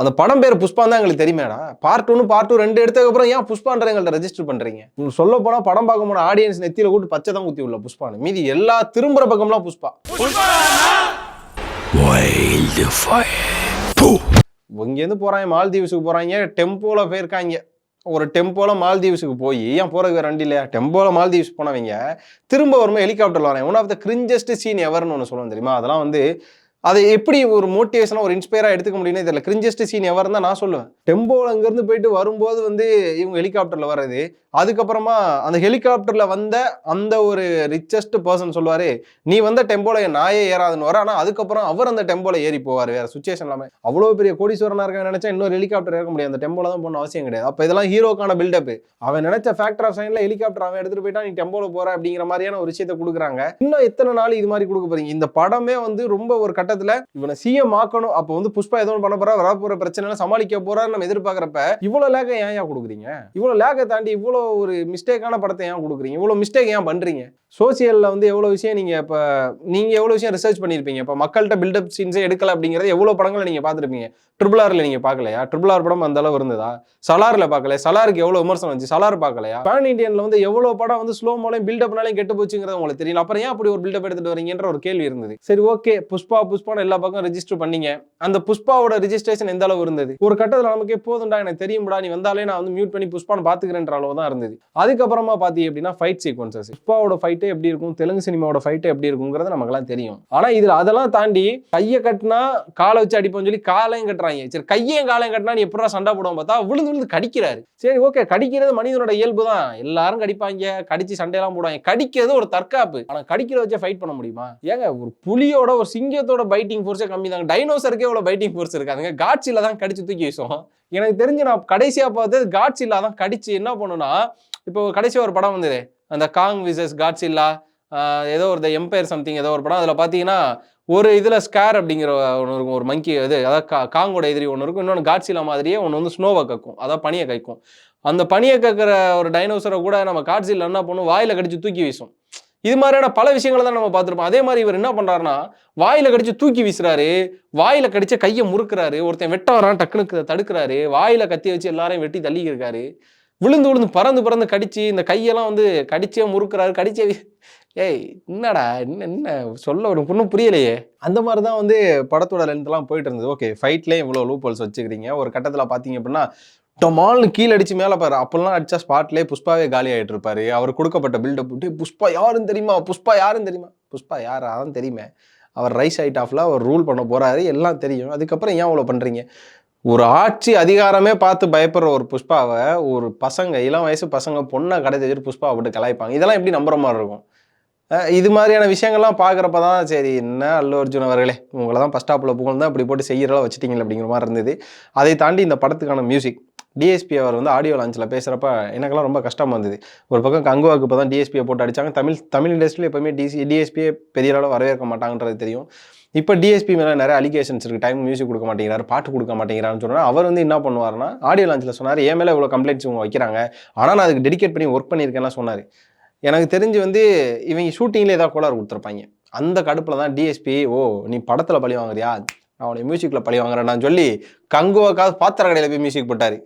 S1: அந்த படம் பேர் புஷ்பா தான் எங்களுக்கு தெரியுமேடா. பார்ட் ஒன்று பார்ட் டூ ரெண்டு எடுத்ததுக்கப்புறம் ஏன் புஷ்பான்ற எங்கள்ட்ட ரெஜிஸ்டர் பண்றீங்க? உங்களுக்கு சொல்ல போனா படம் பார்க்க போன ஆடியன்ஸ் நெத்தியில கூட்டு பச்சை தான் ஊத்தி உள்ள புஷ்பான்னு. மீதி எல்லா திரும்புற பக்கம்லாம் புஷ்பா. இங்கேருந்து போறாங்க மால்தீவ்ஸுக்கு போறாங்க டெம்போல போயிருக்காங்க. ஒரு டெம்போவில் மால்தீவ்ஸுக்கு போய் ஏன் போகிறதுக்கு வேறு வண்டி இல்லையா? டெம்போல மால்தீவ்ஸ் போனவங்க திரும்ப வரும்போது ஹெலிகாப்டர் வரேன் one of the cringiest scene எவர்னு ஒன்று சொல்லுவோம் தெரியுமா? அதெல்லாம் வந்து அதை எப்படி ஒரு மோட்டிவேஷனாக ஒரு இன்ஸ்பயராக எடுத்துக்க முடியும்னு தெரியல. கிரிஞ்சஸ்ட் சீன் எவர்னு தான் நான் சொல்லுவேன். டெம்போவில் அங்கேருந்து போயிட்டு வரும்போது வந்து இவங்க ஹெலிகாப்டரில் வர்றது அதுக்கப்புறமா அந்த ஹெலிகாப்டர்ல வந்த அந்த ஒரு ரிச்சஸ்ட் பர்சன் சொல்லுவாரு நீ வந்த டெம்போல நாயே ஏறாதுன்னு வர. ஆனா அதுக்கப்புறம் அவர் அந்த டெம்போல ஏறி போவார் வேற சுச்சுவேஷன் இல்லாம. அவ்வளோ பெரிய கோடீஸ்வரனா இருக்க நினைச்சா இன்னொரு ஹெலிகாப்டர் இறக்க முடியாது. அந்த டெம்போல தான் போன அவசியம் கிடையாது. அப்போ இதெல்லாம் ஹீரோக்கான பில்டப் அவன் நினைச்ச ஃபேக்டர் ஆஃப் சைன்ல ஹெலிகாப்டர் அவன் எடுத்துட்டு போயிட்டா நீ டெம்போல போற அப்படிங்கிற மாதிரியான ஒரு விஷயத்தை கொடுக்குறாங்க. இன்னும் எத்தனை நாள் இது மாதிரி கொடுக்க போறீங்க? இந்த படமே வந்து ரொம்ப ஒரு கட்டத்துல இவனை சிஎம் ஆக்கணும். அப்போ வந்து புஷ்பா ஏதோ பண்ண போறா வரப்போற பிரச்சனை சமாளிக்க போறான்னு நம்ம எதிர்பார்க்கறப்ப இவ்வளவு லேக ஏன் ஏன் கொடுக்குறீங்க? இவ்வளவு லேக தாண்டி இவ்வளவு ஒரு மிஸ்டேக்கான படத்தை ஏன் கொடுக்குறீங்க? இவ்வளவு மிஸ்டேக் ஏன் பண்றீங்க? சோசியலில் வந்து எவ்வளோ விஷயம் நீங்கள் இப்போ நீங்கள் எவ்வளோ விஷயம் ரிசர்ச் பண்ணியிருப்பீங்க இப்போ மக்கள்கிட்ட பில்டப் சீன்ஸே எடுக்கல அப்படிங்கிறத எவ்வளோ படங்களை நீங்கள் பார்த்துருப்பீங்க? ட்ரிபிள் ஆரில் நீங்கள் பார்க்கலையா? ட்ரிபிள் ஆர் படம் அந்த அளவு இருந்ததா? சலாரில் பார்க்கல சலாருக்கு எவ்வளோ விமர்சனம் வந்துச்சு? சலார் பார்க்கலையா? பேன் இண்டியனில் வந்து எவ்வளோ படம் வந்து ஸ்லோ மோலையும் பில்டப்னாலையும் கெட்டு போச்சுங்கிறது உங்களுக்கு தெரியல அப்புறம் ஏன் அப்படி ஒரு பில்டப் எடுத்துகிட்டு வரீங்கன்ற ஒரு கேள்வி இருந்தது. சரி ஓகே புஷ்பா புஷ்பான்னு எல்லா பக்கம் ரெஜிஸ்டர் பண்ணீங்க. அந்த புஷ்பாவோட ரெஜிஸ்ட்ரேஷன் எந்த அளவு இருந்தது? ஒரு கட்டத்தில் நமக்கு போதும்டா எனக்கு தெரியும்டா நீ வந்தாலே நான் வந்து மியூட் பண்ணி புஷ்பான்னு பார்த்துக்கிறேன்ற அளவு தான் இருந்தது. அதுக்கப்புறமா பார்த்தீங்க அப்படின்னா ஃபைட் சீக்வன்சஸ் புஷ்பாவோட ஃபைட்டே எப்படி இருக்கும்? தெலுங்கு சினிமாவோட ஃபைட்டே எப்படி இருக்குங்கிறது நமக்கெல்லாம் தெரியும். ஆனால் இதில் அதெல்லாம் தாண்டி கையை கட்டினா காலை வச்சு அடிப்போம்னு சொல்லி காலையும் கட்டுறாங்க. சரி கையையும் காலையும் கட்டினா நீ எப்படா சண்டை போடுவோம் பார்த்தா விழுந்து விழுந்து கடிக்கிறாரு. சரி ஓகே கடிக்கிறது மனிதனோட இயல்பு தான். எல்லாரும் கடிப்பாங்க. கடிச்சு சண்டையெல்லாம் போடுவாங்க. கடிக்கிறது ஒரு தற்காப்பு. ஆனால் கடிக்கிற வச்சே ஃபைட் பண்ண முடியுமா? ஏங்க ஒரு புலியோட ஒரு சிங்கத்தோட பைட்டிங் ஃபோர்ஸே கம்மி தாங்க டைனோசருக்கே எவ்வளவு பைட்டிங் ஃபோர்ஸ் இருக்காதுங்க. காட்சியில் தான் கடிச்சு தூக்கி வீசும் எனக்கு தெரிஞ்சு நான் கடைசியாக பார்த்தது காட்சியில தான் கடிச்சு என்ன பண்ணுன்னா இப்போ கடைசி ஒரு படம் வந்தது அந்த காங் விசஸ் காட்சில்லா ஏதோ ஒரு த எம்பையர் சம்திங் ஏதோ ஒரு படம். அதில் பார்த்தீங்கன்னா ஒரு இதில் ஸ்கேர் அப்படிங்கிற ஒன்று இருக்கும் ஒரு மங்கி இது அதாவது கா காங்கோட எதிரி ஒன்று இருக்கும். இன்னொன்று காட்சிலா மாதிரியே ஒன்று வந்து ஸ்னோவை கக்கும். அதாவது பனியை கைக்கும். அந்த பனியை கக்கிற ஒரு டைனோசரை கூட நம்ம காட்சியில் என்ன பண்ணும்? வாயில் கடிச்சு தூக்கி வீசும். இது மாதிரியான பல விஷயங்களை தான் நம்ம பார்த்துருப்போம். அதே மாதிரி இவர் என்ன பண்ணுறாருன்னா வாயில கடிச்சு தூக்கி வீசுறாரு. வாயில கடிச்ச கையை முறுக்குறாரு. ஒருத்தன் வெட்ட வரான் டக்குனுக்கு தடுக்கிறாரு. வாயில கத்தி வச்சு எல்லாரையும் வெட்டி தள்ளிக்கிருக்காரு. விழுந்து விழுந்து பறந்து பறந்து கடிச்சு இந்த கையெல்லாம் வந்து கடிச்சே முறுக்குறாரு கடிச்சே ஏய் என்னடா என்ன என்ன சொல்ல ஒரு ஒன்றும் புரியலையே. அந்த மாதிரி தான் வந்து படத்தோட லென்த்லாம் போயிட்டு இருந்தது ஓகே ஃபைட்லேயே இவ்வளோ லூப்பல்ஸ் வச்சுக்கிறீங்க. ஒரு கட்டத்தில் பார்த்தீங்க அப்படின்னா டொமால்னு கீழே அடிச்சு மேலே பாரு அப்பெல்லாம் அடிச்சா ஸ்பாட்லேயே புஷ்பாவே காலி ஆகிட்டு இருப்பாரு. அவர் கொடுக்கப்பட்ட பில்டப் விட்டு புஷ்பா யாருன்னு தெரியுமா? புஷ்பா யாருன்னு தெரியுமா? புஷ்பா யார் அதான் தெரியுமே? அவர் ரைஸ் ஐட் ஆஃப்ல அவர் ரூல் பண்ண போகிறாரு எல்லாம் தெரியும். அதுக்கப்புறம் ஏன் அவ்வளோ பண்ணுறீங்க ஒரு ஆட்சி அதிகாரமே பார்த்து பயப்படுற ஒரு புஷ்பாவை ஒரு பசங்க இளம் வயசு பசங்க பொண்ணை கடை வச்சுட்டு புஷ்பாவை போட்டு கலாய்ப்பாங்க. இதெல்லாம் எப்படி நம்புற மாதிரி இருக்கும்? இது மாதிரியான விஷயங்கள்லாம் பார்க்குறப்ப தான் சரி என்ன அல்லு அர்ஜுன் அவர்களே உங்களை தான் ஃபஸ்ட் ஸ்டாப்பில் தான் அப்படி போட்டு செய்கிறலாம் வச்சுட்டீங்களே அப்படிங்கிற மாதிரி இருந்தது. அதை தாண்டி இந்த படத்துக்கான மியூசிக் டிஎஸ்பி அவர் வந்து ஆடியோ லான்ச்சில் பேசுகிறப்ப எனக்கெல்லாம் ரொம்ப கஷ்டமாக இருந்தது. ஒரு பக்கம் கங்குவாக்கு இப்போ தான் டிஎஸ்பியை போட்டு அடிச்சாங்க. தமிழ் தமிழ் இண்டஸ்ட்ரியில் எப்போவுமே டிசி டிஎஸ்பியை பெரிய அளவு வரவேற்க மாட்டாங்கன்றது தெரியும். இப்போ டிஎஸ்பி மேலே நிறைய அலிகேஷன்ஸ் இருக்குது டைம் மியூசிக் கொடுக்க மாட்டேங்கிறாரு பாட்டு கொடுக்க மாட்டேங்கிறாருன்னு சொன்னால் அவர் வந்து என்ன பண்ணுவார்னா ஆடியோ லான்ச்சில் சொன்னார் என் மேலே இவ்வளோ கம்ப்ளைண்ட்ஸ் இவங்க வைக்கிறாங்க. ஆனால் நான் அதுக்கு டெடிகேட் பண்ணி ஒர்க் பண்ணியிருக்கேன்லாம் சொன்னார். எனக்கு தெரிஞ்சு வந்து இவங்க ஷூட்டிங்கில் ஏதாவது கோளாறு கொடுத்துருப்பாங்க. அந்த கடுப்பில் தான் டிஎஸ்பி ஓ நீ படத்தில் பழி வாங்குறியா? நான் உன்னை மியூசிக்கில் பழி வாங்குறேன்னு சொல்லி கங்குவாக்காவது பாத்திர கடையில் போய் மியூசிக் போட்டார்.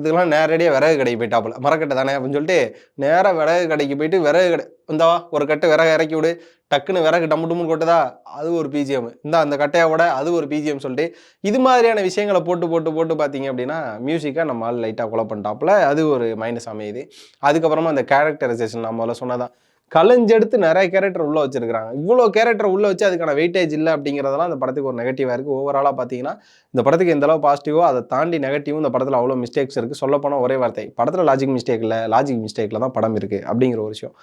S1: இதுக்கெல்லாம் நேரடியாக விறகு கடைக்கு போயிட்டாப்புல. மரக்கட்டை தானே அப்படின்னு சொல்லிட்டு நேராக விறகு கடைக்கு போயிட்டு விறகு கடை இந்தவா ஒரு கட்டு விறகு இறக்கி விடு. டக்குன்னு விறகு டம்மு டம்முன்னு கொட்டுதா? அது ஒரு பிஜிஎம் இந்த அந்த கட்டையோட அது ஒரு பிஜிஎம் சொல்லிட்டு இது மாதிரியான விஷயங்களை போட்டு போட்டு போட்டு பார்த்தீங்க அப்படின்னா மியூசிக்காக நம்ம ஆள் லைட்டாக கொலை பண்ணிட்டாப்புல. அது ஒரு மைனஸ் அமையுது. அதுக்கப்புறமா அந்த கேரக்டரைசேஷன் நம்ம முதல்ல சொன்னதான். கலைஞ்செடுத்து நிறைய கேரக்டர் உள்ளே வச்சிருக்காங்க இவ்வளோ கேரக்டர் உள்ளே வச்சு அதுக்கான வெயிட்டேஜ் இல்லை அப்படிங்கிறதெல்லாம் அந்த படத்துக்கு ஒரு நெகட்டிவாக இருக்குது ஓவராலாக பார்த்தீங்கன்னா இந்த படத்துக்கு எந்த அளவு பாசிட்டிவோ அதை தாண்டி நெகட்டிவும் இந்த படத்தில் அவ்வளோ மிஸ்டேக்ஸ் இருக்குது சொல்லப்போனால் ஒரே வார்த்தை படத்தில் லாஜிக் மிஸ்டேக் இல்லை லாஜிக் மிஸ்டேக்கில் தான் படம் இருக்குது அப்படிங்கிற ஒரு விஷயம்.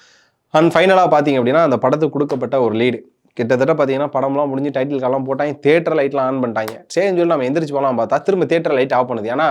S1: அண்ட் ஃபைனலாக பார்த்தீங்க அப்படின்னா அந்த படத்துக்கு கொடுக்கப்பட்ட ஒரு லீடு கிட்டத்தட்ட பார்த்தீங்கன்னா படம்லாம் முடிஞ்சு டைட்டில் காலம் போட்டாங்க தேட்டர் லைட்லாம் ஆன் பண்ணிட்டாங்க. சரின்னு சொல்லி நம்ம எந்திரிச்சு போகலாம் பார்த்தா திரும்ப தேட்டர் லைட் ஆஃப் பண்ணுது. ஏன்னா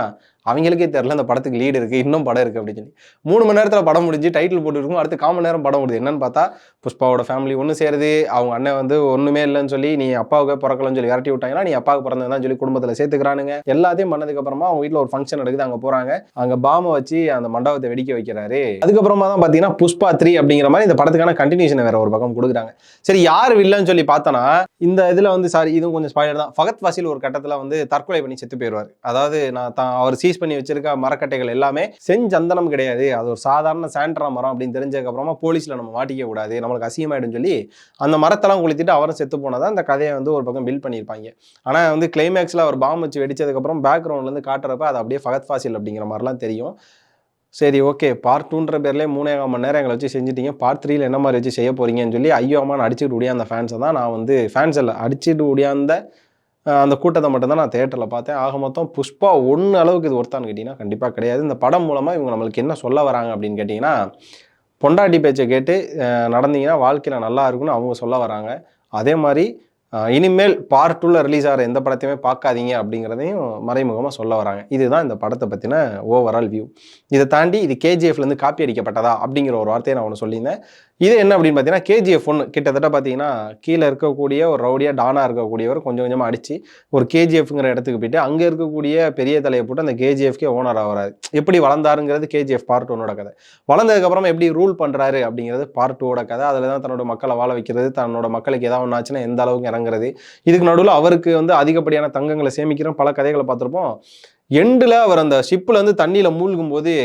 S1: அவங்களுக்கே தெரில அந்த படத்துக்கு லீடு இருக்குது இன்னும் படம் இருக்குது அப்படின்னு சொல்லி. மூணு மணி நேரத்தில் படம் முடிஞ்சு டைட்டில் போட்டுருக்கும். அடுத்து காமன் நேரம் படம் முடியுது என்னன்னு பார்த்தா புஷ்பாவோட ஃபேமிலி ஒன்று சேருது. அவங்க அண்ணன் வந்து ஒன்றுமே இல்லைன்னு சொல்லி நீ அப்பாவுக்கு பிறக்கலன்னு சொல்லி விரட்டி விட்டாங்கன்னா நீ அப்பாவுக்கு பிறந்ததான் சொல்லி குடும்பத்தில் சேர்த்துக்கிறானுங்க. எல்லாத்தையும் பண்ணதுக்கு அப்புறமா அவங்க வீட்டில் ஒரு ஃபங்க்ஷன் நடக்குது. அங்கே போகிறாங்க அங்கே பாமை வச்சு அந்த மண்டபத்தை வெடிக்க வைக்கிறாரு. அதுக்கப்புறமா தான் பார்த்தீங்கன்னா புஷ்பா த்ரீ அப்படிங்கிற மாதிரி இந்த படத்துக்கான கண்டினியூஷன் வேற ஒரு பக்கம் கொடுக்குறாங்க. சரி யார் வில்லன்னு சொல்லி பார்த்தோன்னா இந்த இதில் வந்து சாரி இதுவும் கொஞ்சம் ஸ்பாயிலர் தான். ஃபகத் வாசில் ஒரு கட்டத்தில் வந்து தற்கொலை பண்ணி செத்து போயிடுவார். அதாவது நான் தான் அவர் சீஸ் பண்ணி வச்சிருக்க மரக்கட்டைகள் எல்லாமே செஞ்சந்தனம் கிடையாது. அது ஒரு சாதாரண சாண்ட்ரா மரம் அப்படின்னு தெரிஞ்சதுக்கப்புறமா போலீஸில் நம்ம மாட்டிக்க கூடாது. நம்மளுக்கு அசியமாயிடும் சொல்லி அந்த மரத்தெல்லாம் கொளுத்திட்டு அவரும் செத்து போனதான் அந்த கதையை வந்து ஒரு பக்கம் பில்ட் பண்ணியிருப்பாங்க. ஆனால் வந்து கிளைமேக்ஸில் அவர் பாம்பு வச்சு வெடிச்சதுக்கப்புறம் பேக்ரவுண்ட்லேருந்து காட்டுறப்ப அது அப்படியே ஃபகத் ஃபாசில் அப்படிங்கிற மாதிரிலாம் தெரியும். சரி ஓகே பார்ட் டூன்ற பேர்லேயே மூணே மணி நேரம் எங்களை வச்சு செஞ்சுட்டீங்க. பார்ட் த்ரீல என்ன மாதிரி வச்சு செய்ய போறீங்கன்னு சொல்லி ஐயோ அம்மான்னு அடிச்சுட்டு ஓடியாந்த ஃபேன்ஸை தான் நான் வந்து ஃபேன்ஸ் இல்லை அடிச்சுட்டு ஓடியாந்த அந்த கூட்டத்தை மட்டும்தான் நான் தேட்டரில் பார்த்தேன். ஆக மொத்தம் புஷ்பா ஒன்று அளவுக்கு இது ஒருத்தான்னு கேட்டிங்கன்னா கண்டிப்பாக கிடையாது. இந்த படம் மூலமாக இவங்க நம்மளுக்கு என்ன சொல்ல வராங்க அப்படின்னு கேட்டிங்கன்னா பொண்டாட்டி பேச்சை கேட்டு நடந்தீங்கன்னா வாழ்க்கையில் நல்லா இருக்கும்னு அவங்க சொல்ல வராங்க. அதே மாதிரி இனிமேல் பார்ட் டூவில் ரிலீஸ் ஆகிற எந்த படத்தையுமே பார்க்காதீங்க அப்படிங்கிறதையும் மறைமுகமாக சொல்ல வராங்க. இதுதான் இந்த படத்தை பற்றின ஓவரால் வியூ இதை தாண்டி இது கேஜிஎஃப்லேருந்து காப்பி அடிக்கப்பட்டதா அப்படிங்கிற ஒரு வார்த்தையை நான் ஒன்று சொல்லியிருந்தேன். இது என்ன அப்படின்னு பார்த்தீங்கன்னா கேஜிஎஃப் ஒன்று கிட்டத்தட்ட பார்த்தீங்கன்னா கீழே இருக்கக்கூடிய ஒரு ரவுடியாக டானாக இருக்கக்கூடியவர் கொஞ்சம் கொஞ்சமாக அடித்து ஒரு கேஜிஎஃப்ங்கிற இடத்துக்கு போயிட்டு அங்கே இருக்கக்கூடிய பெரிய தலையை போட்டு அந்த கேஜிஎஃப்கே ஓனர் ஆகிறாரு எப்படி வளர்ந்தாருங்கிறது கேஜிஎஃப் பார்ட் ஒன்னோட கதை. வளர்ந்ததுக்கப்புறமா எப்படி ரூல் பண்ணுறாரு அப்படிங்கிறது பார்ட் டூவோட கதை. அதில் தான் தன்னோட மக்களை வாழ வைக்கிறது தன்னோட மக்களுக்கு ஏதாவது ஒன்று ஆச்சுன்னா எந்த அளவுக்கு இறங்குறது இதுக்கு நடுவில் அவருக்கு வந்து அதிகப்படியான தங்கங்களை சேமிக்கிற பல கதைகளை பார்த்துருப்போம். எண்டில் அவர் அந்த ஷிப்பில் வந்து தண்ணியில் மூழ்கும் போது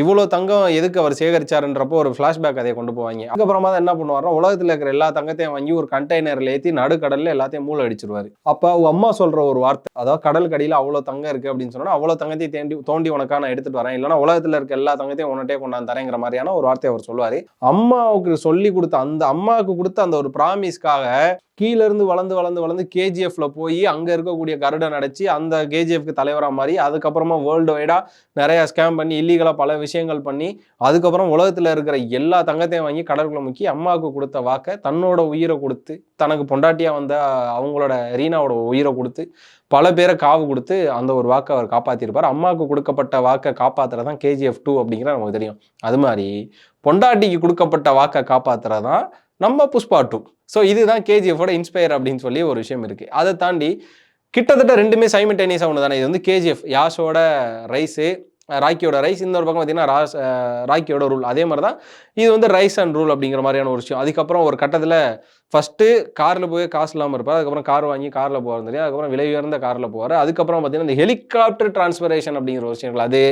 S1: இவ்வளோ தங்கம் எதுக்கு அவர் சேகரிச்சாருன்றப்போ ஒரு ஃப்ளாஷ்பேக் கதையை கொண்டு போவாங்க. அதுக்கப்புறமா தான் என்ன பண்ணுவார்னா உலகத்தில் இருக்கிற எல்லா தங்கத்தையும் வாங்கி ஒரு கண்டெய்னரில் ஏற்றி நடுக்கடலில் எல்லாத்தையும் மூளை அடிச்சிருவார். அப்போ அவங்க அம்மா சொல்கிற ஒரு வார்த்தை அதாவது கடல் கடியில் அவ்வளோ தங்கம் இருக்குது அப்படின்னு சொன்னால் அவ்வளோ தங்கத்தையும் தேண்டி தோண்டி உனக்காக நான் எடுத்துட்டு வரேன். இல்லைன்னா உலகத்தில் இருக்க எல்லா தங்கத்தையும் உன்கிட்டே கொண்டாந்து தரேங்கிற மாதிரியான ஒரு வார்த்தையை அவர் சொல்லுவார். அம்மாவுக்கு சொல்லி கொடுத்த அந்த அம்மாவுக்கு கொடுத்த அந்த ஒரு ப்ராமிஸ்க்காக கீழேருந்து வளர்ந்து வளர்ந்து வளர்ந்து கேஜிஎஃப்ல போய் அங்கே இருக்கக்கூடிய கருடன் அடைச்சி அந்த கேஜிஎஃப்க்கு தலைவராக மாறி அதுக்கப்புறமா வேர்ல்டு வைடாக நிறைய ஸ்கேம் பண்ணி இல்லீகலாக பல விஷயங்கள் பண்ணி அதுக்கப்புறம் உலகத்தில் இருக்கிற எல்லா தங்கத்தையும் வாங்கி கடற்குள்ள முக்கி அம்மாவுக்கு கொடுத்த வாக்கை தன்னோட உயிரை கொடுத்து தனக்கு பொண்டாட்டியாக வந்த அவங்களோட ரீனாவோட உயிரை கொடுத்து பல பேரை காவு கொடுத்து அந்த ஒரு வாக்கை அவர் காப்பாற்றிருப்பார் அம்மாவுக்கு கொடுக்கப்பட்ட வாக்கை காப்பாத்துறதான் கேஜிஎஃப் டூ அப்படிங்கிற நமக்கு தெரியும். அது மாதிரி பொண்டாட்டிக்கு கொடுக்கப்பட்ட வாக்கை காப்பாத்துறதான் நம்ம புஷ்பா டூ ஸோ இதுதான் கேஜிஎஃபோட இன்ஸ்பயர் அப்படின்னு சொல்லி ஒரு விஷயம் இருக்குது அதை தாண்டி கிட்டத்தட்ட ரெண்டுமே சைமல்டேனியஸாக ஒன்று தானே இது வந்து கேஜிஎஃப் யாஷோட ரைஸு ராக்கியோட ரைஸ் இந்த ஒரு பக்கம் பார்த்தீங்கன்னா ராஸ் ராக்கியோட ரூல் அதே மாதிரி தான் இது வந்து ரைஸ் அண்ட் ரூல் அப்படிங்கிற மாதிரியான ஒரு விஷயம். அதுக்கப்புறம் ஒரு கட்டத்தில் ஃபஸ்ட்டு காரில் போய் காசு இல்லாமல் இருப்பார். அதுக்கப்புறம் கார் வாங்கி காரில் போகிறது தெரியும் அதுக்கப்புறம் விலை உயர்ந்த காரில் போவார். அதுக்கப்புறம் பார்த்தீங்கன்னா இந்த ஹெலிகாப்டர் டிரான்ஸ்பரேஷன் அப்படிங்கிற ஒரு விஷயங்கள். அது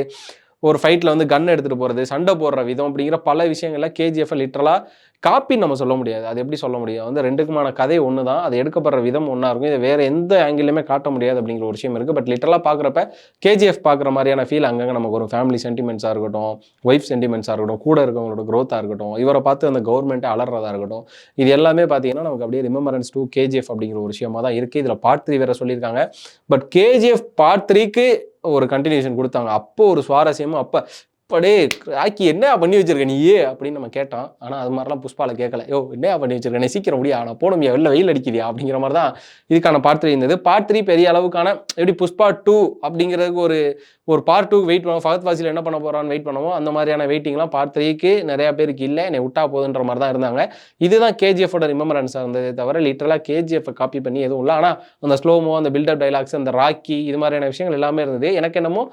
S1: ஒரு ஃபைட்டில் வந்து கன் எடுத்துகிட்டு போகிறது சண்டை போடுற விதம் அப்படிங்கிற பல விஷயங்களில் கேஜிஎஃப் லிட்டரலாக காப்பின்னு நம்ம சொல்ல முடியாது. அது எப்படி சொல்ல முடியும்? வந்து ரெண்டுக்குமான கதை ஒன்று தான் அது எடுக்கப்படுற விதம் ஒன்றா இருக்கும். இதை வேறு எந்த ஆங்கிலுமே காட்ட முடியாது அப்படிங்கிற ஒரு விஷயம் இருக்குது பட் லிட்டரலாக பார்க்குறப்ப கேஜிஎஃப் பார்க்குற மாதிரியான ஃபீல் அங்கங்கே நமக்கு ஒரு ஃபேமிலி சென்டிமெண்ட்ஸாக இருக்கட்டும் ஒய்ஃப் சென்டிமெண்ட்ஸாக இருக்கட்டும் கூட இருக்கவங்களோட க்ரோத்தாக இருக்கட்டும் இவரை பார்த்து அந்த கவர்மெண்ட்டை அலறதாக இருக்கட்டும் இது எல்லாமே பார்த்தீங்கன்னா நமக்கு அப்படியே ரிமெம்பரன்ஸ் டூ கேஜிஎஃப் அப்படிங்கிற ஒரு விஷயமா தான் இருக்குது இதில் பார்ட் த்ரீ வேறு சொல்லியிருக்காங்க. பட் கேஜிஎஃப் பார்ட் த்ரீக்கு ஒரு கண்டினியூஷன் கொடுத்தாங்க. அப்போ ஒரு சுவாரஸ்யமும் அப்போ படே ராக்கி என்ன பண்ணி வச்சிருக்க நீயே? அப்படின்னு நம்ம கேட்டோம் ஆனால் அது மாதிரிலாம் புஷ்பாவில் கேட்கல யோ என்ன பண்ணி வச்சிருக்கேன் நீ சீக்கிரம் முடியா நான் போகணுமியா? வெளில வெயில் அடிக்குதியா? அப்படிங்கிற மாதிரி தான் இதுக்கான பார்ட் த்ரீ இருந்தது. பார்ட் த்ரீ பெரிய அளவுக்கான எப்படி புஷ்பா டூ அப்படிங்கிறதுக்கு ஒரு ஒரு பார்ட் டூ வெயிட் பண்ணுவோம். ஃபகத் வாசியில் என்ன பண்ண போகிறான்னு வெயிட் பண்ணுவோம். அந்த மாதிரியான வெயிட்டிங்லாம் பார்ட் த்ரீக்கு நிறைய பேருக்கு இல்லை. என்னை விட்டா போதுன்ற மாதிரி தான் இருந்தாங்க. இதுதான் கேஜிஎஃபோட ரிமெம்பரன்ஸாக இருந்ததே தவிர லிட்டரலாக கேஜிஎஃப் காப்பி பண்ணி எதுவும் இல்லை. ஆனால் அந்த ஸ்லோமோ அந்த பில்டப் டைலாக்ஸ் அந்த ராக்கி இது மாதிரியான விஷயங்கள் எல்லாமே இருந்தது. எனக்கு என்னமோ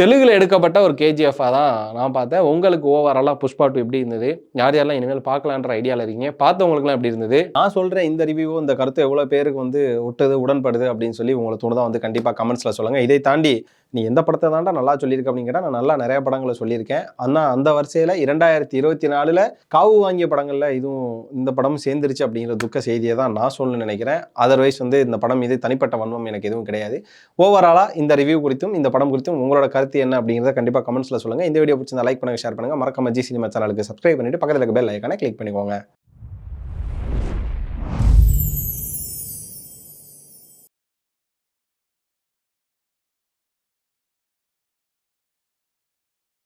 S1: தெலுங்கில் எடுக்கப்பட்ட ஒரு கேஜிஎஃபாக தான் நான் பார்த்தேன். உங்களுக்கு ஓவராலாக புஷ்பா டூ எப்படி இருந்தது? யார் யாரெல்லாம் இனிமேல் பார்க்கலான்ற ஐடியாவில் இருக்கீங்க? பார்த்தவங்களுக்குலாம் எப்படி இருந்தது? நான் சொல்கிறேன் இந்த ரிவ்யூ இந்த கருத்து எவ்வளோ பேருக்கு வந்து விட்டது உடன்படுது அப்படின்னு சொல்லி உங்களை தான் வந்து கண்டிப்பாக கமெண்ட்ஸில் சொல்லுங்கள் இதை தாண்டி நீ எந்த படத்தை தாண்டா நல்லா சொல்லியிருக்க அப்படிங்கிற நான் நல்லா நிறைய படங்களை சொல்லியிருக்கேன். ஆனால் அந்த வரிசையில் இரண்டாயிரத்தி இருபத்தி நாலில் காவு வாங்கிய படங்களில் இதுவும் இந்த படம் சேர்ந்துருச்சு அப்படிங்கிற துக்க செய்தியை தான் நான் சொல்லணும்னு நினைக்கிறேன். அதர்வைஸ் வந்து இந்த படம் மீது தனிப்பட்ட வன்மம் எனக்கு எதுவும் கிடையாது. ஓவராலாக இந்த ரிவ்யூ குறித்தும் இந்த படம் குறித்தும் உங்களோட கருத்து என்ன அப்படிங்கிறத கண்டிப்பாக கமெண்ட்ஸில் சொல்லுங்கள் இந்த வீடியோ பிடிச்சிருந்தா லைக் பண்ணுங்கள் ஷேர் பண்ணுங்கள் மறக்காம ஜி சினிமா சேனலுக்கு சப்ஸ்கிரைப் பண்ணிட்டு பக்கத்தில் இருக்க பெல் ஐக்கானை கிளிக் பண்ணிக்கோங்க.